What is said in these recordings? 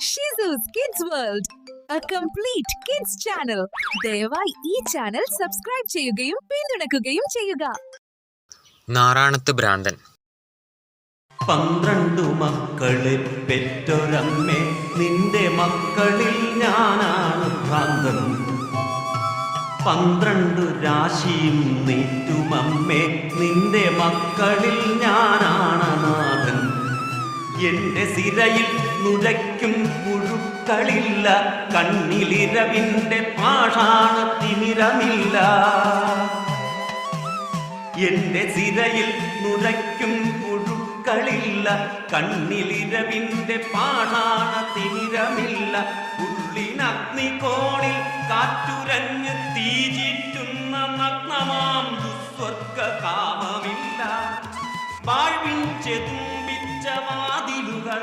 ഷിസൂസ് kids world a complete kids channel ദയവായി ഈ channel subscribe ചെയ്യുകയും പിന്തുണക്കുകയും ചെയ്യുക. നാറാണത്ത് ഭ്രാന്തൻ. പന്ത്രണ്ടു മക്കളെ പെറ്റൊരമ്മേ നിന്റെ മക്കളിൽ ഞാനാണ് ഭ്രാന്തൻ. പന്ത്രണ്ടു രാശിയും നീറ്റുമമ്മേ നിന്റെ മക്കളിൽ ഞാനാണ് നാഥൻ. എന്റെ സിരയിൽ നുരയ്ക്കും പുഴുക്കളില്ല കണ്ണിലിരവിന്റെ പാഷാണ തിമിരമില്ല. എന്റെ സിരയിൽ നുരയ്ക്കും പുഴുക്കളില്ല കണ്ണിലിരവിന്റെ പാണാണ തിമിരമില്ല. ഉള്ളിനഗ്നികോണിൽ കാറ്റുരഞ്ഞ് തീചിറ്റുന്ന നഗ്നമാം ദുസ്വർഗ കാമമില്ല വാഴ്വിൻ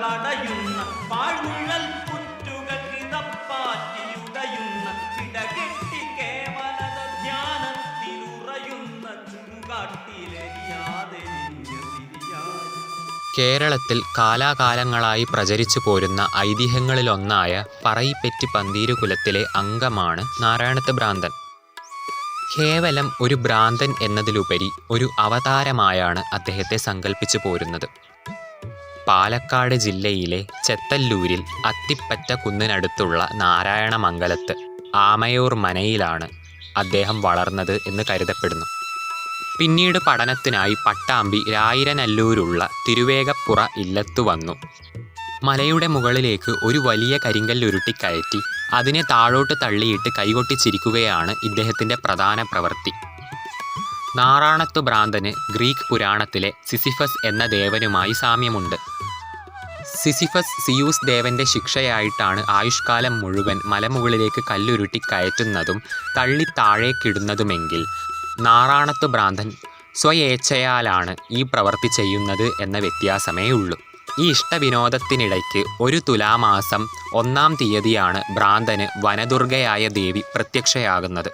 വാതിലുകൾ പാഴ്മുഴൽ പുറ്റുകൾ ഇതപ്പാറ്റിയുടയുന്ന ചിടകെട്ടി കേവലത ധ്യാനത്തിലുറയുന്ന ചുടുകാട്ടിലെരിയാതെ കേരളത്തിൽ കാലാകാലങ്ങളായി പ്രചരിച്ചു പോരുന്ന ഐതിഹ്യങ്ങളിലൊന്നായ പറയിപ്പെറ്റി പന്തീരുകുലത്തിലെ അംഗമാണ് നാരായണത്ത് ഭ്രാന്തൻ. കേവലം ഒരു ഭ്രാന്തൻ എന്നതിലുപരി ഒരു അവതാരമായാണ് അദ്ദേഹത്തെ സങ്കല്പിച്ചു പോരുന്നത്. പാലക്കാട് ജില്ലയിലെ ചെത്തല്ലൂരിൽ അത്തിപ്പറ്റ കുന്നിനടുത്തുള്ള നാരായണമംഗലത്ത് ആമയൂർ മനയിലാണ് അദ്ദേഹം വളർന്നത് എന്ന് കരുതപ്പെടുന്നു. പിന്നീട് പഠനത്തിനായി പട്ടാമ്പി രായിരനല്ലൂരുള്ള തിരുവേഗപ്പുറ ഇല്ലത്തു വന്നു. മലയുടെ മുകളിലേക്ക് ഒരു വലിയ കരിങ്കല്ലുരുട്ടിക്കയറ്റി അതിനെ താഴോട്ട് തള്ളിയിട്ട് കൈകൊട്ടിച്ചിരിക്കുകയാണ് ഇദ്ദേഹത്തിന്റെ പ്രധാന പ്രവൃത്തി. നാറാണത്തു ഭ്രാന്തന് ഗ്രീക്ക് പുരാണത്തിലെ സിസിഫസ് എന്ന ദേവനുമായി സാമ്യമുണ്ട്. സിസിഫസ് സിയൂസ് ദേവന്റെ ശിക്ഷയായിട്ടാണ് ആയുഷ്കാലം മുഴുവൻ മലമുകളിലേക്ക് കല്ലുരുട്ടി കയറ്റുന്നതും തള്ളി താഴേക്കിടുന്നതുമെങ്കിൽ നാറാണത്ത് ഭ്രാന്തൻ സ്വയേച്ഛയാലാണ് ഈ പ്രവൃത്തി ചെയ്യുന്നത് എന്ന വ്യത്യാസമേ ഉള്ളൂ. ഈ ഇഷ്ടവിനോദത്തിനിടയ്ക്ക് ഒരു തുലാമാസം ഒന്നാം തീയതിയാണ് ഭ്രാന്തന് വനദുർഗയായ ദേവി പ്രത്യക്ഷയാകുന്നത്.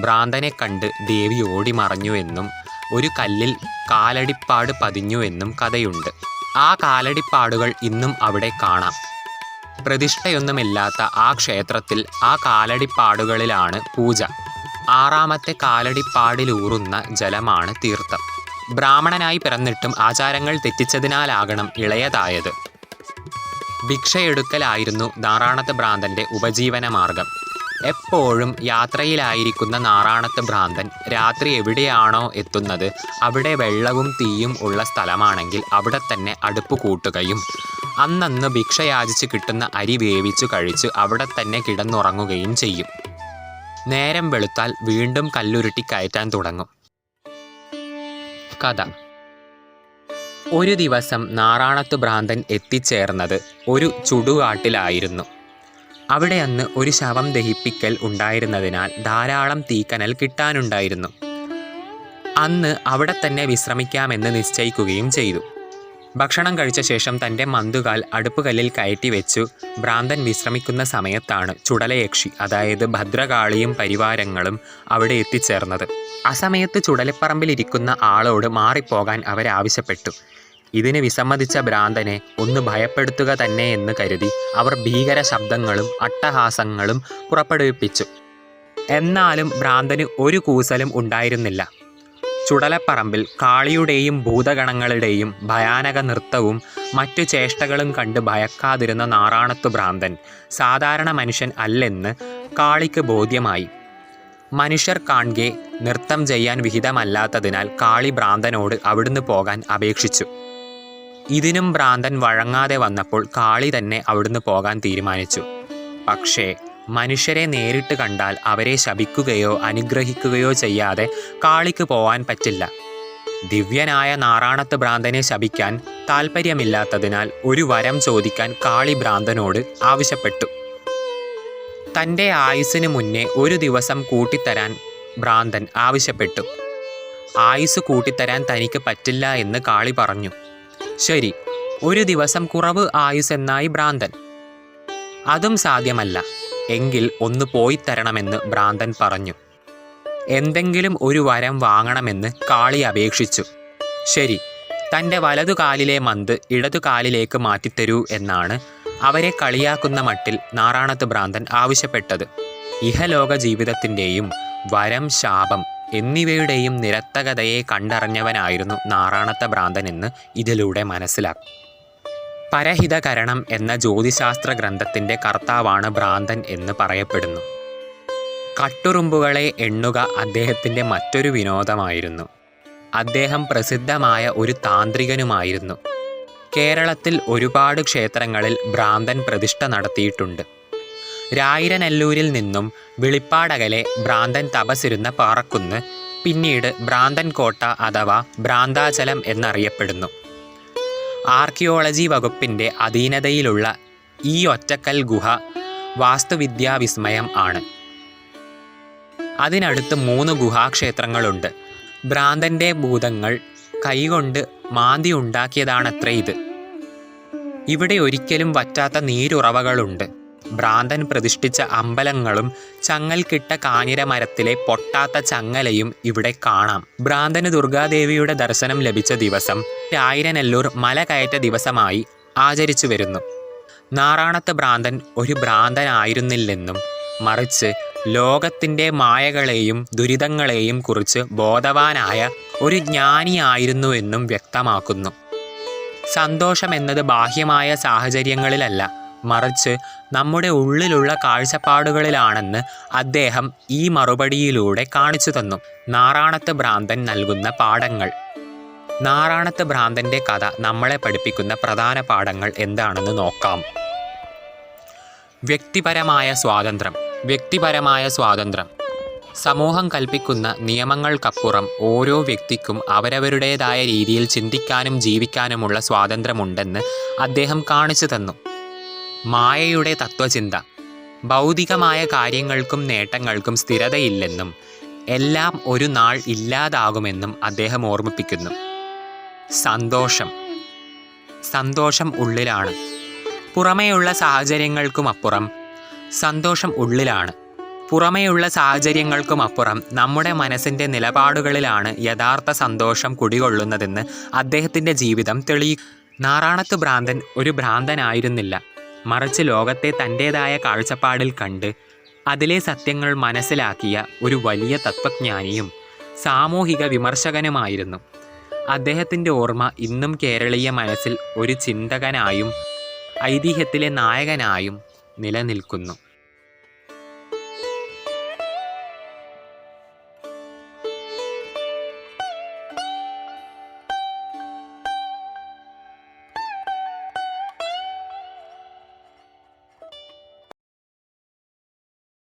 ഭ്രാന്തനെ കണ്ട് ദേവി ഓടിമറഞ്ഞുവെന്നും ഒരു കല്ലിൽ കാലടിപ്പാട് പതിഞ്ഞുവെന്നും കഥയുണ്ട്. ആ കാലടിപ്പാടുകൾ ഇന്നും അവിടെ കാണാം. പ്രതിഷ്ഠയൊന്നുമില്ലാത്ത ആ ക്ഷേത്രത്തിൽ ആ കാലടിപ്പാടുകളിലാണ് പൂജ. ആറാമത്തെ കാലടിപ്പാടിലൂറുന്ന ജലമാണ് തീർത്ഥം. ബ്രാഹ്മണനായി പിറന്നിട്ടും ആചാരങ്ങൾ തെറ്റിച്ചതിനാലാകണം ഇളയതായത്. ഭിക്ഷയെടുക്കലായിരുന്നു നാറാണത്ത് ഭ്രാന്തന്റെ ഉപജീവന മാർഗം എപ്പോഴും യാത്രയിലായിരിക്കുന്ന നാറാണത്ത് ഭ്രാന്തൻ രാത്രി എവിടെയാണോ എത്തുന്നത് അവിടെ വെള്ളവും തീയും ഉള്ള സ്ഥലമാണെങ്കിൽ അവിടെ തന്നെ അടുപ്പ് കൂട്ടുകയും അന്നന്ന് ഭിക്ഷയാചിച്ച് കിട്ടുന്ന അരി വേവിച്ചു കഴിച്ച് അവിടെ തന്നെ കിടന്നുറങ്ങുകയും ചെയ്യും. നേരം വെളുത്താൽ വീണ്ടും കല്ലുരുട്ടി കയറ്റാൻ തുടങ്ങും. കഥ. ഒരു ദിവസം നാറാണത്ത് ഭ്രാന്തൻ എത്തിച്ചേർന്നത് ഒരു ചുടുകാട്ടിലായിരുന്നു. അവിടെ അന്ന് ഒരു ശവം ദഹിപ്പിക്കൽ ഉണ്ടായിരുന്നതിനാൽ ധാരാളം തീക്കനൽ കിട്ടാനുണ്ടായിരുന്നു. അന്ന് അവിടെ തന്നെ വിശ്രമിക്കാമെന്ന് നിശ്ചയിക്കുകയും ചെയ്തു. ഭക്ഷണം കഴിച്ച ശേഷം തന്റെ മന്തുകാൽ അടുപ്പുകല്ലിൽ കയറ്റി വെച്ചു. ഭ്രാന്തൻ വിശ്രമിക്കുന്ന സമയത്താണ് ചുടലയക്ഷി അതായത് ഭദ്രകാളിയും പരിവാരങ്ങളും അവിടെ എത്തിച്ചേർന്നത്. ആ സമയത്ത് ചുടലപ്പറമ്പിലിരിക്കുന്ന ആളോട് മാറിപ്പോകാൻ അവരാവശ്യപ്പെട്ടു. ഇതിന് വിസമ്മതിച്ച ഭ്രാന്തനെ ഒന്ന് ഭയപ്പെടുത്തുക തന്നെ എന്ന് കരുതി അവർ ഭീകര ശബ്ദങ്ങളും അട്ടഹാസങ്ങളും പുറപ്പെടുവിപ്പിച്ചു. എന്നാലും ഭ്രാന്തന് ഒരു കൂസലും ഉണ്ടായിരുന്നില്ല. ചുടലപ്പറമ്പിൽ കാളിയുടെയും ഭൂതഗണങ്ങളുടെയും ഭയാനക നൃത്തവും മറ്റു ചേഷ്ടകളും കണ്ട് ഭയക്കാതിരുന്ന നാറാണത്തു ഭ്രാന്തൻ സാധാരണ മനുഷ്യൻ അല്ലെന്ന് കാളിക്ക് ബോധ്യമായി. മനുഷ്യർ കാൺകെ നൃത്തം ചെയ്യാൻ വിഹിതമല്ലാത്തതിനാൽ കാളി ഭ്രാന്തനോട് അവിടുന്ന് പോകാൻ അപേക്ഷിച്ചു. ഇതിനും ഭ്രാന്തൻ വഴങ്ങാതെ വന്നപ്പോൾ കാളി തന്നെ അവിടുന്ന് പോകാൻ തീരുമാനിച്ചു. പക്ഷേ മനുഷ്യരെ നേരിട്ട് കണ്ടാൽ അവരെ ശപിക്കുകയോ അനുഗ്രഹിക്കുകയോ ചെയ്യാതെ കാളിക്ക് പോവാൻ പറ്റില്ല. ദിവ്യനായ നാറാണത്ത് ഭ്രാന്തനെ ശപിക്കാൻ താല്പര്യമില്ലാത്തതിനാൽ ഒരു വരം ചോദിക്കാൻ കാളി ഭ്രാന്തനോട് ആവശ്യപ്പെട്ടു. തന്റെ ആയുസ്സിന് മുന്നേ ഒരു ദിവസം കൂട്ടിത്തരാൻ ഭ്രാന്തൻ ആവശ്യപ്പെട്ടു. ആയുസ് കൂട്ടിത്തരാൻ തനിക്ക് പറ്റില്ല എന്ന് കാളി പറഞ്ഞു. ശരി ഒരു ദിവസം കുറവ് ആയുസ് എന്നായി ഭ്രാന്തൻ. അതും സാധ്യമല്ല. എങ്കിൽ ഒന്ന് പോയി തരണമെന്ന് ഭ്രാന്തൻ പറഞ്ഞു. എന്തെങ്കിലും ഒരു വരം വാങ്ങണമെന്ന് കാളി അപേക്ഷിച്ചു. ശരി തന്റെ വലതുകാലിലെ മന്ത് ഇടതുകാലിലേക്ക് മാറ്റിത്തരൂ എന്നാണ് അവരെ കളിയാക്കുന്ന മട്ടിൽ നാറാണത്ത് ഭ്രാന്തൻ ആവശ്യപ്പെട്ടത്. ഇഹലോക ജീവിതത്തിന്റെയും വരം ശാപം. എന്നിവയുടെയും നിരത്തകതയെ കണ്ടറിഞ്ഞവനായിരുന്നു നാറാണത്ത ഭ്രാന്തൻ എന്ന് ഇതിലൂടെ മനസ്സിലാക്കും. പരഹിതകരണം എന്ന ജ്യോതിശാസ്ത്ര ഗ്രന്ഥത്തിന്റെ കർത്താവാണ് ഭ്രാന്തൻ എന്ന് പറയപ്പെടുന്നു. കട്ടുറുമ്പുകളെ എണ്ണുക അദ്ദേഹത്തിന്റെ മറ്റൊരു വിനോദമായിരുന്നു. അദ്ദേഹം പ്രസിദ്ധമായ ഒരു താന്ത്രികനുമായിരുന്നു. കേരളത്തിൽ ഒരുപാട് ക്ഷേത്രങ്ങളിൽ ഭ്രാന്തൻ പ്രതിഷ്ഠ നടത്തിയിട്ടുണ്ട്. രായിരനെല്ലൂരിൽ നിന്നും വെളിപ്പാടകലെ ഭ്രാന്തൻ തപസിരുന്ന പാറക്കുന്ന് പിന്നീട് ഭ്രാന്തൻ കോട്ട അഥവാ ഭ്രാന്താചലം എന്നറിയപ്പെടുന്നു. ആർക്കിയോളജി വകുപ്പിന്റെ അധീനതയിലുള്ള ഈ ഒറ്റക്കൽ ഗുഹ വാസ്തുവിദ്യാ വിസ്മയം ആണ്. അതിനടുത്ത് മൂന്ന് ഗുഹാക്ഷേത്രങ്ങളുണ്ട്. ഭ്രാന്തന്റെ ഭൂതങ്ങൾ കൈകൊണ്ട് മാന്തി ഉണ്ടാക്കിയതാണത്രേ ഇത്. ഇവിടെ ഒരിക്കലും വറ്റാത്ത നീരുറവകളുണ്ട്. ഭ്രാന്തൻ പ്രതിഷ്ഠിച്ച അമ്പലങ്ങളും ചങ്ങൽക്കിട്ട കാഞ്ഞിരമരത്തിലെ പൊട്ടാത്ത ചങ്ങലയും ഇവിടെ കാണാം. ഭ്രാന്തന് ദുർഗാദേവിയുടെ ദർശനം ലഭിച്ച ദിവസം രായിരനെല്ലൂർ മല കയറ്റ ദിവസമായി ആചരിച്ചു വരുന്നു. നാറാണത്ത് ഭ്രാന്തൻ ഒരു ഭ്രാന്തനായിരുന്നില്ലെന്നും മറിച്ച് ലോകത്തിന്റെ മായകളെയും ദുരിതങ്ങളെയും കുറിച്ച് ബോധവാനായ ഒരു ജ്ഞാനിയായിരുന്നുവെന്നും വ്യക്തമാക്കുന്നു. സന്തോഷം എന്നത് ബാഹ്യമായ സാഹചര്യങ്ങളിലല്ല മറിച്ച് നമ്മുടെ ഉള്ളിലുള്ള കാഴ്ചപ്പാടുകളിലാണെന്ന് അദ്ദേഹം ഈ മറുപടിയിലൂടെ കാണിച്ചു തന്നു. നാറാണത്ത് ഭ്രാന്തൻ നൽകുന്ന പാഠങ്ങൾ. നാറാണത്ത് ഭ്രാന്തന്റെ കഥ നമ്മളെ പഠിപ്പിക്കുന്ന പ്രധാന പാഠങ്ങൾ എന്താണെന്ന് നോക്കാം. വ്യക്തിപരമായ സ്വാതന്ത്ര്യം. വ്യക്തിപരമായ സ്വാതന്ത്ര്യം. സമൂഹം കൽപ്പിക്കുന്ന നിയമങ്ങൾക്കപ്പുറം ഓരോ വ്യക്തിക്കും അവരവരുടേതായ രീതിയിൽ ചിന്തിക്കാനും ജീവിക്കാനുമുള്ള സ്വാതന്ത്ര്യമുണ്ടെന്ന് അദ്ദേഹം കാണിച്ചു തന്നു. മായയുടെ തത്വചിന്ത. ഭൗതികമായ കാര്യങ്ങൾക്കും നേട്ടങ്ങൾക്കും സ്ഥിരതയില്ലെന്നും എല്ലാം ഒരു നാൾ ഇല്ലാതാകുമെന്നും അദ്ദേഹം ഓർമ്മിപ്പിക്കുന്നു. സന്തോഷം. സന്തോഷം ഉള്ളിലാണ്. പുറമേയുള്ള സാഹചര്യങ്ങൾക്കുമപ്പുറം സന്തോഷം ഉള്ളിലാണ്. പുറമേയുള്ള സാഹചര്യങ്ങൾക്കുമപ്പുറം നമ്മുടെ മനസ്സിന്റെ നിലപാടുകളിലാണ് യഥാർത്ഥ സന്തോഷം കുടികൊള്ളുന്നതെന്ന് അദ്ദേഹത്തിന്റെ ജീവിതം തെളിയിക്കും. നാറാണത്ത് ഭ്രാന്തൻ ഒരു ഭ്രാന്തനായിരുന്നില്ല. മറിച്ച് ലോകത്തെ തന്റേതായ കാഴ്ചപ്പാടിൽ കണ്ട് അതിലെ സത്യങ്ങൾ മനസ്സിലാക്കിയ ഒരു വലിയ തത്വജ്ഞാനിയും സാമൂഹിക വിമർശകനുമായിരുന്നു. അദ്ദേഹത്തിന്റെ ഓർമ്മ ഇന്നും കേരളീയ മനസ്സിൽ ഒരു ചിന്തകനായും ഐതിഹ്യത്തിലെ നായകനായും നിലനിൽക്കുന്നു.